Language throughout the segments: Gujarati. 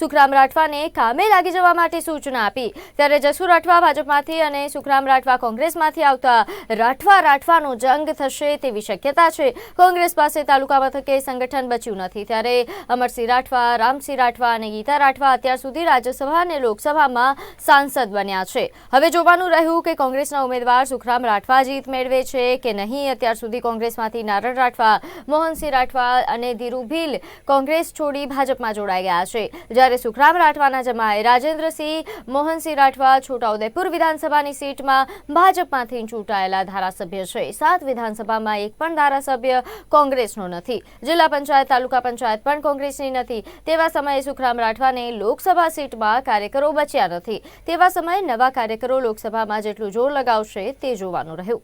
સુખરામ રાઠવાને કામે લાગી જવા માટે સૂચના આપી. ત્યારે જસુ રાઠવા ભાજપમાંથી અને સુખરામ રાઠવા કોંગ્રેસમાંથી આવતા રાઠવા રાઠવાનો જંગ થશે તેવી શક્યતા છે. કોંગ્રેસ પાસે તાલુકા મથકે સંગઠન બચ્યું નથી. ત્યારે અમરસિંહ રાઠવા, રામસિંહ રાઠવા અને ગીતા રાઠવા અત્યાર સુધી રાજ્યસભા અને લોકસભામાં સાંસદ બન્યા છે. હવે જોવાનું રહ્યું કે કોંગ્રેસના ઉમેદવાર સુખરામ રાઠવા જીત મેળવે છે કે નહીં. અત્યાર સુધી કોંગ્રેસમાંથી નારણ રાઠવા, મોહનસિંહ રાઠવા અને ધીરુભીલ કોંગ્રેસ છોડી ભાજપમાં જોડાઈ ગયા છે. જ્યારે સુખરામ રાઠવાના જમાએ રાજેન્દ્રસિંહ મોહનસિંહ રાઠવા છોટાઉદેપુર વિધાનસભાની સીટમાં ભાજપમાંથી ચૂંટાયેલા ધારાસભ્ય છે. સાત વિધાનસભામાં એક પણ ધારાસભ્ય કોંગ્રેસનો નથી. જિલ્લા પંચાયત, તાલુકા પંચાયત પણ કોંગ્રેસની નથી. તેવા સમયે સુખરામ રાઠવાને લોકસભા સીટમાં કાર્યકરો બચ્યા નથી. તેવા સમયે નવા કાર્યકરો લોકસભામાં જેટલું જોર લગાવશે તે જોવાનું રહ્યું.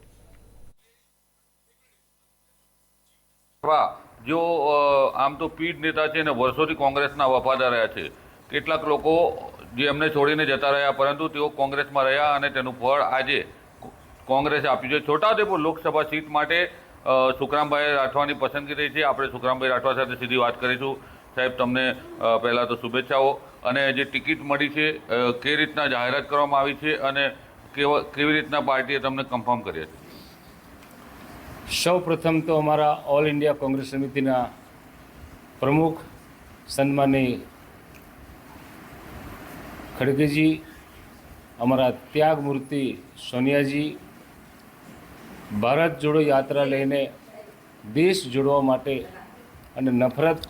જો આમ તો પીઢ નેતા છે ને વર્ષોથી કોંગ્રેસના વફાદાર રહ્યા છે. કેટલાક લોકો જે એમને છોડીને જતા રહ્યા, પરંતુ તેઓ કોંગ્રેસમાં રહ્યા અને તેનું ફળ આજે કોંગ્રેસે આપ્યું છે. છોટાઉદેપુર લોકસભા સીટ માટે સુખરામભાઈ રાઠવાની પસંદગી થઈ છે. આપણે સુખરામભાઈ રાઠવા સાથે સીધી વાત કરીશું. સાહેબ, તમને પહેલાં તો શુભેચ્છાઓ. અને જે ટિકિટ મળી છે કે રીતના જાહેરાત કરવામાં આવી છે અને કેવા કેવી રીતના પાર્ટીએ તમને કન્ફર્મ કરી છે? સૌ પ્રથમ તો અમારા ઓલ ઇન્ડિયા કોંગ્રેસ સમિતિના પ્રમુખ સન્માની ખડગેજી, અમારા ત્યાગમૂર્તિ સોનિયાજી, ભારત જોડો યાત્રા લઈને દેશ જોડવા માટે અને નફરત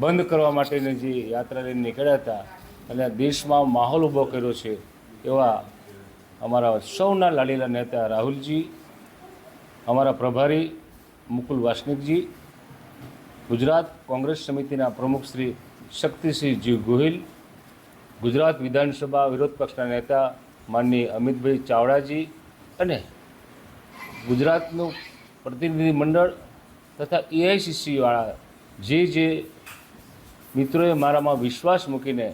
બંધ કરવા માટેની જે યાત્રા લઈને નીકળ્યા હતા અને દેશમાં માહોલ ઊભો કર્યો છે એવા અમારા સૌના લાડીલા નેતા રાહુલજી અમારા પ્રભારી મુકુલ વાસનિકજી, ગુજરાત કોંગ્રેસ સમિતિના પ્રમુખ શ્રી શક્તિસિંહજી ગોહિલ, ગુજરાત વિધાનસભા વિરોધ પક્ષના નેતા માનની અમિતભાઈ ચાવડાજી અને ગુજરાતનું પ્રતિનિધિ મંડળ તથા એઆઈસીસીવાળા જે જે મિત્રોએ મારામાં વિશ્વાસ મૂકીને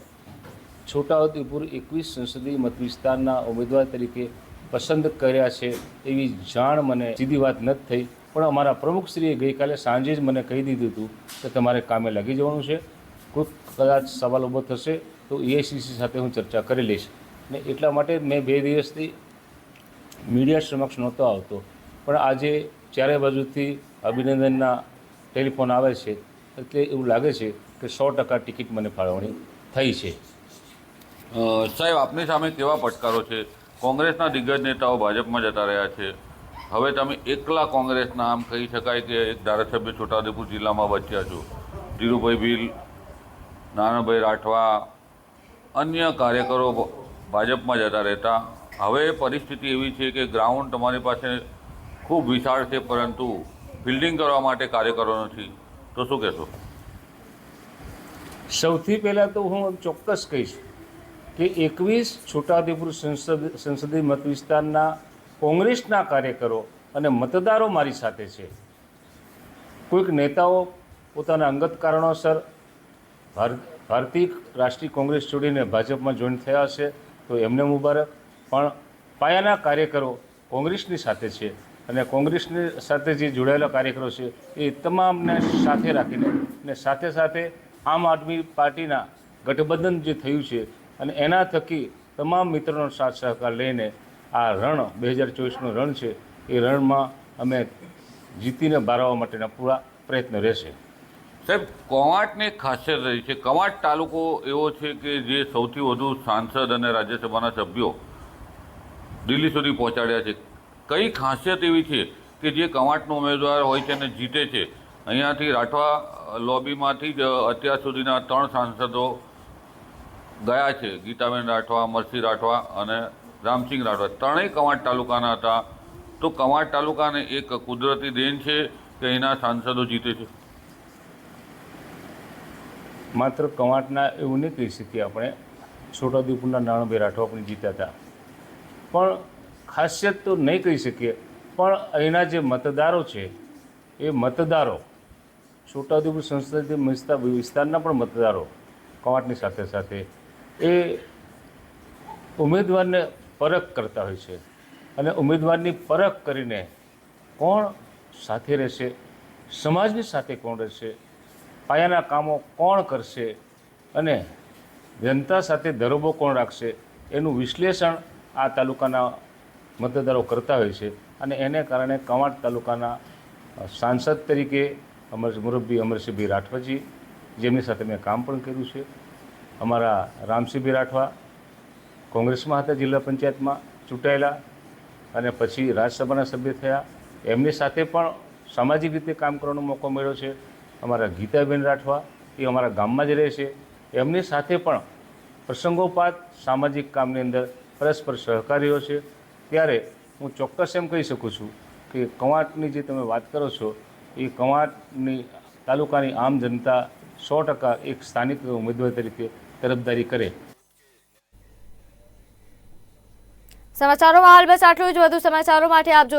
છોટાઉદેપુર એકવીસ સંસદીય મત વિસ્તારના ઉમેદવાર તરીકે પસંદ કર્યા છે એવી જાણ મને સીધી વાત નથી થઈ. પણ અમારા પ્રમુખશ્રીએ ગઈકાલે સાંજે જ મને કહી દીધું હતું કે તમારે કામે લાગી જવાનું છે. કોઈ કદાચ સવાલ ઊભો થશે તો એઆઈસીસી સાથે હું ચર્ચા કરી લઈશ. ને એટલા માટે મેં બે દિવસથી મીડિયા સમક્ષ નહોતો આવતો. પણ આજે ચારે બાજુથી અભિનંદનના ટેલિફોન આવે છે. એટલે એવું લાગે છે કે સો ટકા ટિકિટ મને ફાળવણી થઈ છે. સાહેબ, આપની સામે કેવા પડકારો છે? કોંગ્રેસના દિગ્ગજ નેતાઓ ભાજપમાં જતા રહ્યા છે. હવે તમે એકલા કોંગ્રેસના આમ કહી શકાય કે એક ધારાસભ્ય છોટાઉદેપુર જિલ્લામાં બચ્યા છો. ધીરુભાઈ ભીલ, નાનાભાઈ રાઠવા, અન્ય કાર્યકરો ભાજપમાં જતા રહેતા. હવે પરિસ્થિતિ એવી છે કે ગ્રાઉન્ડ તમારી પાસે ખૂબ વિશાળ છે, પરંતુ ફિલ્ડિંગ કરવા માટે કાર્યકરો નથી. તો શું કહેશો? સૌથી પહેલાં તો હું ચોક્કસ કહીશ કે એકવીસ છોટાઉદેપુર સંસદ, સંસદીય મત વિસ્તારના કોંગ્રેસના કાર્યકરો અને મતદારો મારી સાથે છે. કોઈક નેતાઓ પોતાના અંગત કારણોસર ભાર- ભારતીય રાષ્ટ્રીય કોંગ્રેસ છોડીને ભાજપમાં જોઈન થયા છે તો એમને મુબારક. પણ પાયાના કાર્યકરો કોંગ્રેસની સાથે છે અને કોંગ્રેસની સાથે જે જોડાયેલા કાર્યકરો છે એ તમામને સાથે રાખીને ને સાથે સાથે આમ આદમી પાર્ટીના ગઠબંધન જે થયું છે અને એના થકી તમામ મિત્રોનો સાથ સહકાર લઈને આ રણ બે હજાર ચોવીસનું રણ છે, એ રણમાં અમે જીતીને બારવા માટેના પૂરા પ્રયત્ન રહેશે. સાહેબ, કવાંટની ખાસિયત રહી છે. કવાંટ તાલુકો એવો છે કે જે સૌથી વધુ સાંસદ અને રાજ્યસભાના સભ્યો દિલ્હી સુધી પહોંચાડ્યા છે. કઈ ખાસિયત એવી છે કે જે કવાંટનો ઉમેદવાર હોય છે અને જીતે છે? અહીંયાથી રાઠવા લોબીમાંથી જ અત્યાર સુધીના ત્રણ સાંસદો ગયા છે. ગીતાબેન રાઠવા અમરસિંહ રાઠવા અને રામસિંહ રાઠવા. ત્રણેય કવાંટ તાલુકાના હતા. તો કવાંટ તાલુકાને એક કુદરતી દેન છે કે અહીંના સાંસદો જીતે છે? માત્ર કવાંટના એવું નહીં કહી શકીએ આપણે. છોટાઉદેપુરના નાણાભાઈ રાઠવા પણ જીત્યા હતા. પણ ખાસિયત તો નહીં કહી શકીએ. પણ અહીંના જે મતદારો છે, એ મતદારો, છોટાઉદેપુર સંસદીય વિસ્તાર વિસ્તારના પણ મતદારો કવાંટની સાથે સાથે એ ઉમેદવારને પરખ કરતા હોય છે. અને ઉમેદવારની પરખ કરીને કોણ સાથે રહેશે, સમાજની સાથે કોણ રહેશે, પાયાના કામો કોણ કરશે અને જનતા સાથે ધરોબો કોણ રાખશે એનું વિશ્લેષણ આ તાલુકાના મતદારો કરતા હોય છે. અને એને કારણે કવાંટ તાલુકાના સાંસદ તરીકે અમર મુરબ્બી, અમરસિંહભાઈ રાઠવાજી, જેમની સાથે મેં કામ પણ કર્યું છે. અમારા રામસિંહભાઈ રાઠવા કોંગ્રેસમાં હતા જિલ્લા પંચાયતમાં ચૂંટાયેલા અને પછી રાજ્યસભાના સભ્ય થયા. એમની સાથે પણ સામાજિક રીતે કામ કરવાનો મોકો મળ્યો છે. અમારા ગીતાબેન રાઠવા એ અમારા ગામમાં જ રહે છે. એમની સાથે પણ પ્રસંગોપાત સામાજિક કામની અંદર પરસ્પર સહકારીઓ છે. ત્યારે હું ચોક્કસ એમ કહી શકું છું કે કવાંટની જે તમે વાત કરો છો, એ કવાંટની તાલુકાની આમ જનતા સો ટકા એક સ્થાનિક ઉમેદવાર તરીકે તરફદારી કરે. સમાચારોમાં હાલ બસ આટલું જ. વધુ સમાચારો માટે આપ